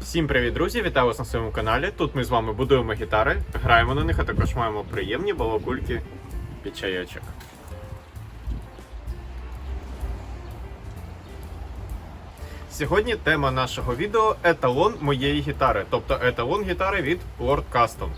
Всім привіт, друзі! Вітаю вас на своєму каналі. Тут ми з вами будуємо гітари, граємо на них, а також маємо приємні балакульки під чайочок. Сьогодні тема нашого відео еталон моєї гітари, тобто еталон гітари від Lord Custom.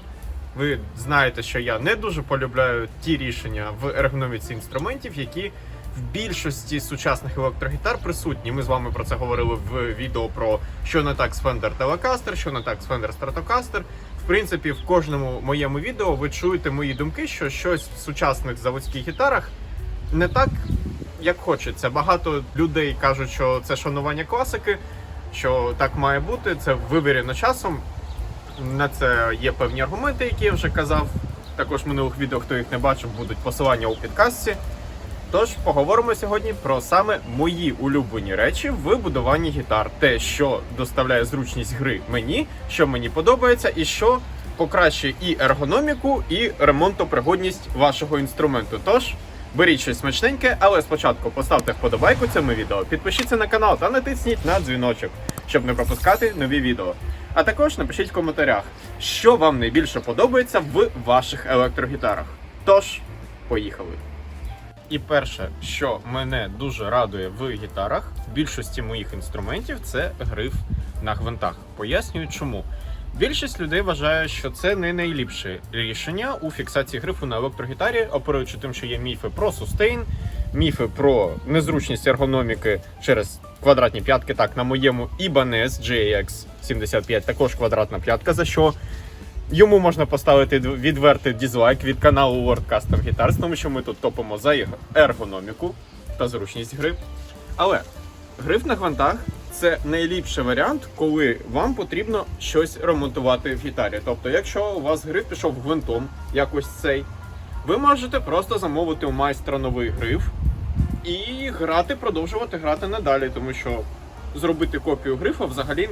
Ви знаєте, що я не дуже полюбляю ті рішення в ергономіці інструментів, які в більшості сучасних електрогітар присутні. Ми з вами про це говорили в відео про що не так з Fender Telecaster, що не так з Fender Stratocaster. В принципі, в кожному моєму відео ви чуєте мої думки, що щось в сучасних заводських гітарах не так, як хочеться. Багато людей кажуть, що це шанування класики, що так має бути, це вивірено часом. На це є певні аргументи, які я вже казав. Також в минулих відео, хто їх не бачив, будуть посилання у підкастці. Тож поговоримо сьогодні про саме мої улюблені речі в будуванні гітар. Те, що доставляє зручність гри мені, що мені подобається, і що покращує і ергономіку, і ремонтопригодність вашого інструменту. Тож беріть щось смачненьке, але спочатку поставте вподобайку цьому відео, підпишіться на канал та натисніть на дзвіночок, щоб не пропускати нові відео. А також напишіть в коментарях, що вам найбільше подобається в ваших електрогітарах. Тож, поїхали! І перше, що мене дуже радує в гітарах, в більшості моїх інструментів, це гриф на гвинтах. Пояснюю чому. Більшість людей вважає, що це не найліпше рішення у фіксації грифу на електрогітарі, оперуючи тим, що є міфи про сустейн, міфи про незручність ергономіки через квадратні п'ятки. Так, на моєму Ibanez GAX 75 також квадратна п'ятка, за що Йому можна поставити відвертий дізлайк від каналу World Custom Guitars, тому що ми тут топимо за ергономіку та зручність гри. Але гриф на гвинтах це найліпший варіант, коли вам потрібно щось ремонтувати в гітарі. Тобто, якщо у вас гриф пішов гвинтом, як цей, ви можете просто замовити у майстра новий гриф і грати, продовжувати грати надалі, тому що зробити копію грифа взагалі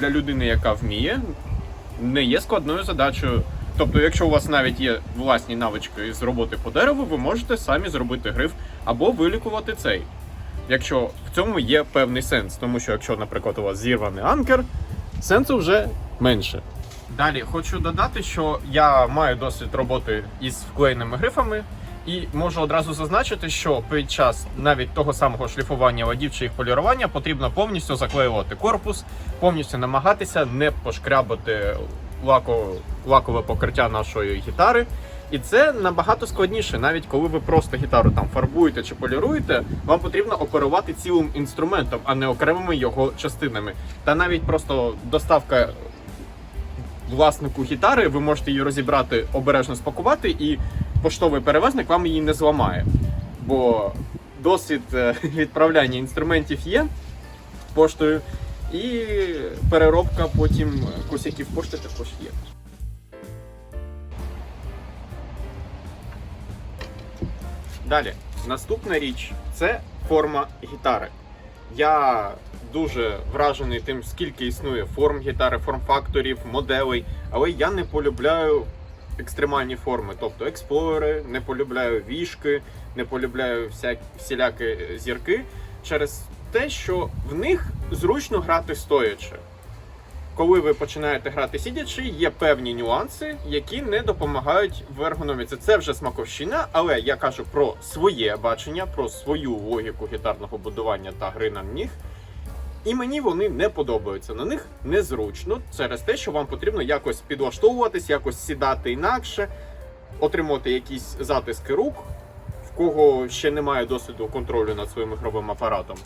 для людини, яка вміє, не є складною задачею. Тобто, якщо у вас навіть є власні навички з роботи по дереву, ви можете самі зробити гриф або вилікувати цей. Якщо в цьому є певний сенс, тому що якщо, наприклад, у вас зірваний анкер, сенсу вже менше. Далі хочу додати, що я маю досвід роботи із вклеєними грифами, і можу одразу зазначити, що під час навіть того самого шліфування ладів чи їх полірування потрібно повністю заклеювати корпус, повністю намагатися не пошкрябати лако, лакове покриття нашої гітари. І це набагато складніше, навіть коли ви просто гітару там фарбуєте чи поліруєте, вам потрібно оперувати цілим інструментом, а не окремими його частинами. Та навіть просто доставка власнику гітари, ви можете її розібрати, обережно спакувати, і поштовий перевезник вам її не зламає. Бо досвід е, відправляння інструментів є поштою, і переробка потім косяків пошти також є. Далі, наступна річ це форма гітари. Я дуже вражений тим, скільки існує форм гітари, форм-факторів, моделей, але я не полюбляю екстремальні форми, тобто експлорери, не полюбляю вішки, не полюбляю вся, всілякі зірки через те, що в них зручно грати стоячи. Коли ви починаєте грати сидячи, є певні нюанси, які не допомагають в ергономіці. Це вже смаковщина, але я кажу про своє бачення, про свою логіку гітарного будування та гри на них. І мені вони не подобаються. На них незручно через те, що вам потрібно якось підлаштовуватись, якось сідати інакше, отримати якісь затиски рук, в кого ще немає досвіду контролю над своїм ігровим апаратом.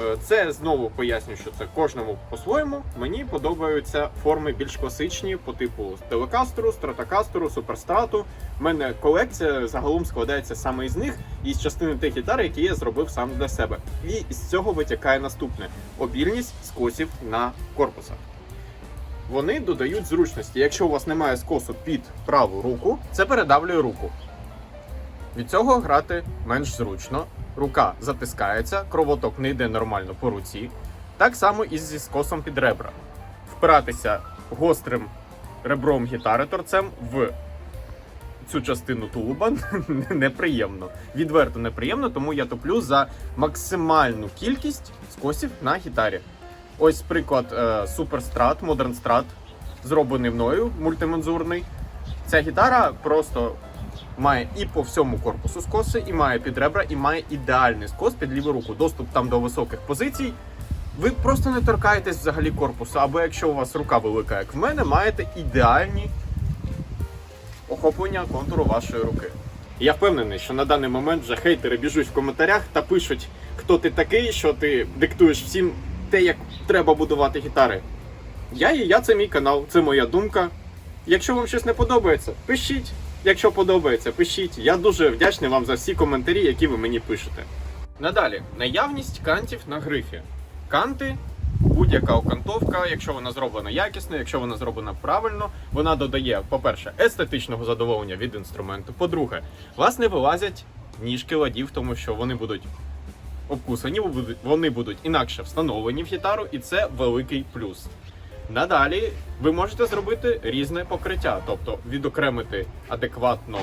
Е, Це знову поясню, що це кожному по-своєму. Мені подобаються форми більш класичні по типу телекастеру, стратокастеру, суперстрату. У мене колекція загалом складається саме із них і з частини тих гітар, які я зробив сам для себе. І з цього витікає наступне: обільність скосів на корпусах. Вони додають зручності. Якщо у вас немає скосу під праву руку, це передавлює руку. Від цього грати менш зручно. Рука затискається, кровоток не йде нормально по руці. Так само і зі скосом під ребра. Впиратися гострим ребром гітари торцем в цю частину тулуба неприємно. Відверто неприємно, тому я топлю за максимальну кількість скосів на гітарі. Ось приклад е, Modern Strat, зроблений мною, мультимензурний. Ця гітара просто має і по всьому корпусу скоси, і має під ребра, і має ідеальний скос під ліву руку. Доступ там до високих позицій. Ви просто не торкаєтесь взагалі корпусу, або якщо у вас рука велика, як в мене, маєте ідеальні охоплення контуру вашої руки. Я впевнений, що на даний момент вже хейтери біжуть в коментарях та пишуть, хто ти такий, що ти диктуєш всім те, як треба будувати гітари. Я і я це мій канал, це моя думка. Якщо вам щось не подобається, пишіть. Якщо подобається, пишіть. Я дуже вдячний вам за всі коментарі, які ви мені пишете. Надалі, наявність кантів на грифі. Канти, будь-яка окантовка, якщо вона зроблена якісно, якщо вона зроблена правильно, вона додає, по-перше, естетичного задоволення від інструменту. По-друге, вас не вилазять ніжки ладів, тому що вони будуть обкусані, вони будуть інакше встановлені в гітару, і це великий плюс. Надалі ви можете зробити різне покриття, тобто відокремити адекватно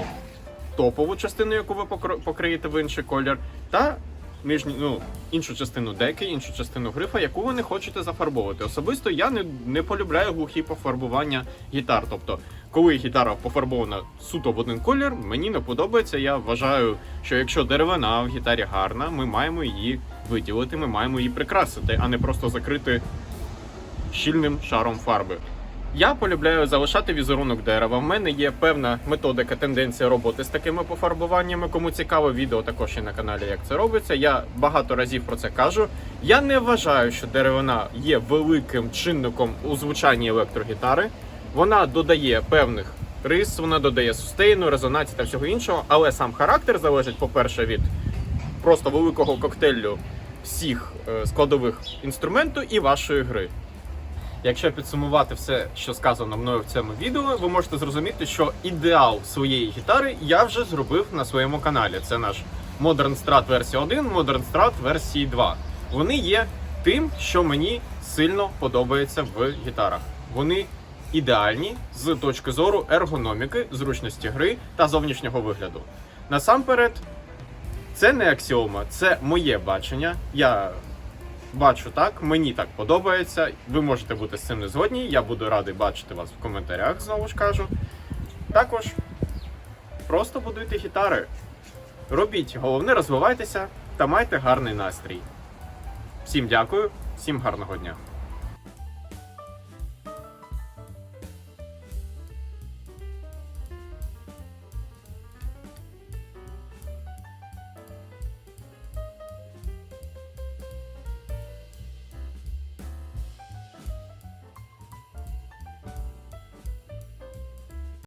топову частину, яку ви покриєте в інший колір, та нижню, ну, іншу частину деки, іншу частину грифа, яку ви не хочете зафарбовувати. Особисто я не, не полюбляю глухі пофарбування гітар. Тобто, коли гітара пофарбована суто в один колір, мені не подобається. Я вважаю, що якщо деревина в гітарі гарна, ми маємо її виділити, ми маємо її прикрасити, а не просто закрити щільним шаром фарби. Я полюбляю залишати візерунок дерева. В мене є певна методика, тенденція роботи з такими пофарбуваннями. Кому цікаво, відео також є на каналі, як це робиться. Я багато разів про це кажу. Я не вважаю, що деревина є великим чинником у звучанні електрогітари. Вона додає певних рис, вона додає сустейну, резонації та всього іншого, але сам характер залежить, по-перше, від просто великого коктейлю всіх е, складових інструменту і вашої гри. Якщо підсумувати все, що сказано мною в цьому відео, ви можете зрозуміти, що ідеал своєї гітари я вже зробив на своєму каналі. Це наш Modern Strat версія 1, Modern Strat версії 2. Вони є тим, що мені сильно подобається в гітарах. Вони ідеальні з точки зору ергономіки, зручності гри та зовнішнього вигляду. Насамперед, це не аксіома, це моє бачення. Я бачу так, мені так подобається. Ви можете бути з цим не згодні. Я буду радий бачити вас в коментарях, знову ж кажу. Також просто будуйте гітари. Робіть, головне, розвивайтеся та майте гарний настрій. Всім дякую, всім гарного дня.